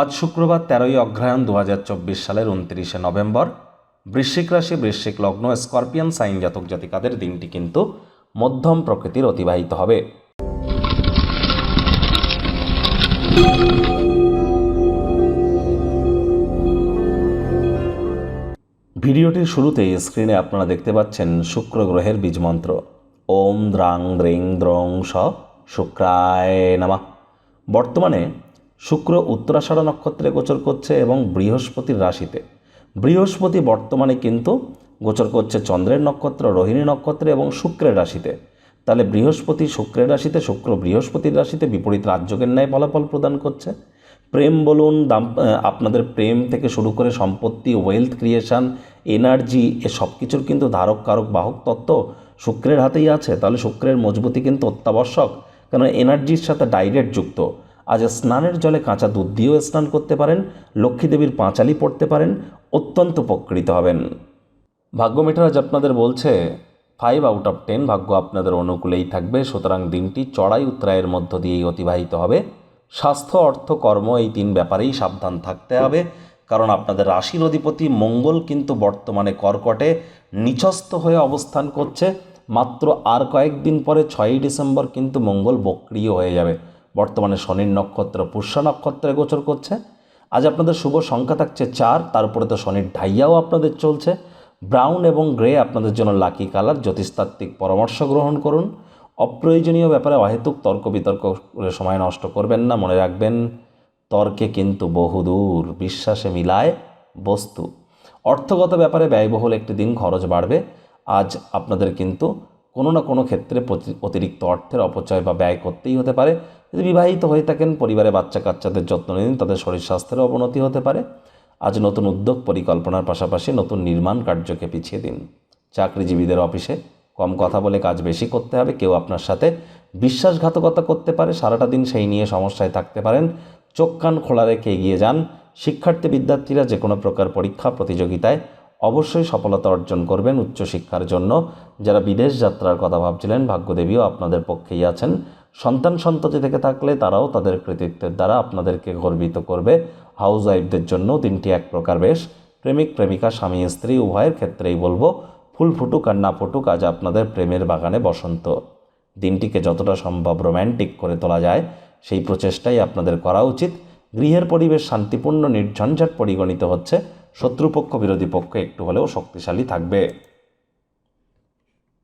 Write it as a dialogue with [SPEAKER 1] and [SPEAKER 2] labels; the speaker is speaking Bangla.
[SPEAKER 1] আজ শুক্রবার তেরোই অগ্রহায়ণ দু হাজার চব্বিশ সালের উনত্রিশে নভেম্বর। বৃশ্চিক রাশি, বৃশ্চিক লগ্ন, স্করপিয়ান সাইন জাতক জাতিকাদের দিনটি কিন্তু মধ্যম প্রকৃতির অতিবাহিত হবে। ভিডিওটির শুরুতেই স্ক্রিনে আপনারা দেখতে পাচ্ছেন শুক্র গ্রহের বীজমন্ত্র ওম দ্রাং, দ্রিং, দ্রং, স, শুক্রায়, নামা। বর্তমানে শুক্র উত্তরাষাঢ় নক্ষত্রে গোচর করছে এবং বৃহস্পতির রাশিতে। বৃহস্পতি বর্তমানে কিন্তু গোচর করছে চন্দ্রের নক্ষত্র রোহিণী নক্ষত্রে এবং শুক্রের রাশিতে। তাহলে বৃহস্পতি শুক্রের রাশিতে, শুক্র বৃহস্পতির রাশিতে বিপরীত রাজ্যকের ন্যায় ফলাফল প্রদান করছে। প্রেম বলুন, দাম আপনাদের প্রেম থেকে শুরু করে সম্পত্তি ওয়েলথ ক্রিয়েশন এনার্জি এ সব কিছুর কিন্তু ধারক, কারক, বাহক তত্ত্ব শুক্রের হাতেই আছে। তাহলে শুক্রের মজবুতি কিন্তু অত্যাবশ্যক কারণ এনার্জির সাথে ডাইরেক্ট যুক্ত। আজ স্নানের জলে কাঁচা দুধ দিয়েও স্নান করতে পারেন, লক্ষ্মীদেবীর পাঁচালি পড়তে পারেন, অত্যন্ত উপকৃত হবেন। ভাগ্য মিটার আপনাদের বলছে ফাইভ আউট অফ টেন ভাগ্য আপনাদের অনুকূলেই থাকবে, সুতরাং দিনটি চড়াই উত্তরায়ের মধ্য দিয়েই অতিবাহিত হবে। স্বাস্থ্য, অর্থ, কর্ম এই তিন ব্যাপারেই সাবধান থাকতে হবে, কারণ আপনাদের রাশির অধিপতি মঙ্গল কিন্তু বর্তমানে কর্কটে, নিচস্থ হয়ে অবস্থান করছে। মাত্র আর কয়েকদিন পরে ছয়ই ডিসেম্বর কিন্তু মঙ্গল বক্রিয় হয়ে যাবে। বর্তমানে শনির নক্ষত্র, পুষ্য নক্ষত্রে গোচর করছে। আজ আপনাদের শুভ সংখ্যা থাকছে চার তারপরে তো শনির ঢাইয়াও আপনাদের চলছে। ব্রাউন এবং গ্রে আপনাদের জন্য লাকি কালার, জ্যোতিষতাত্ত্বিক পরামর্শ গ্রহণ করুন। অপ্রয়োজনীয় ব্যাপারে অহেতুক তর্ক বিতর্ক সময় নষ্ট করবেন না, মনে রাখবেন, তর্কে কিন্তু বহুদূর, বিশ্বাসে মিলায় বস্তু। অর্থগত ব্যাপারে ব্যয়বহুল একটি দিন খরচ বাড়বে। আজ আপনাদের কিন্তু কোনো না কোনো ক্ষেত্রে অতিরিক্ত অর্থের অপচয় বা ব্যয় করতেই হতে পারে। যদি বিবাহিত হয়ে থাকেন পরিবারে বাচ্চা কাচ্চাদের যত্ন নিন, তাদের শরীর স্বাস্থ্যেরও অবনতি হতে পারে। আজ নতুন উদ্যোগ পরিকল্পনার পাশাপাশি নতুন নির্মাণ কার্যকে পিছিয়ে দিন। চাকরিজীবীদের অফিসে কম কথা বলে কাজ বেশি করতে হবে, কেউ আপনার সাথে বিশ্বাসঘাতকতা করতে পারে, সারাটা দিন সেই নিয়ে সমস্যায় থাকতে পারেন। চোখ কান খোলা রেখে এগিয়ে যান। শিক্ষার্থী বিদ্যার্থীরা যে কোনো প্রকার পরীক্ষা, প্রতিযোগিতায় অবশ্যই সফলতা অর্জন করবেন উচ্চশিক্ষার জন্য। যারা বিদেশ যাত্রার কথা ভাবছিলেন, ভাগ্যদেবীও আপনাদের পক্ষেই আছেন। সন্তান সন্ততি থেকে থাকলে তারাও তাদের কৃতিত্বের দ্বারা আপনাদেরকে গর্বিত করবে। হাউস ওয়াইফদের জন্য দিনটি এক প্রকার বেশ। প্রেমিক, প্রেমিকা, স্বামী, স্ত্রী, উভয়ের ক্ষেত্রেই বলব, ফুল ফুটুক আর না ফুটুক আজ আপনাদের প্রেমের বাগানে বসন্ত। দিনটিকে যতটা সম্ভব রোম্যান্টিক করে তোলা যায়, সেই প্রচেষ্টাই আপনাদের করা উচিত। গৃহের পরিবেশ শান্তিপূর্ণ, নির্ঝঞ্ঝাট পরিগণিত হচ্ছে। শত্রুপক্ষ বিরোধী পক্ষ একটু হলেও শক্তিশালী থাকবে।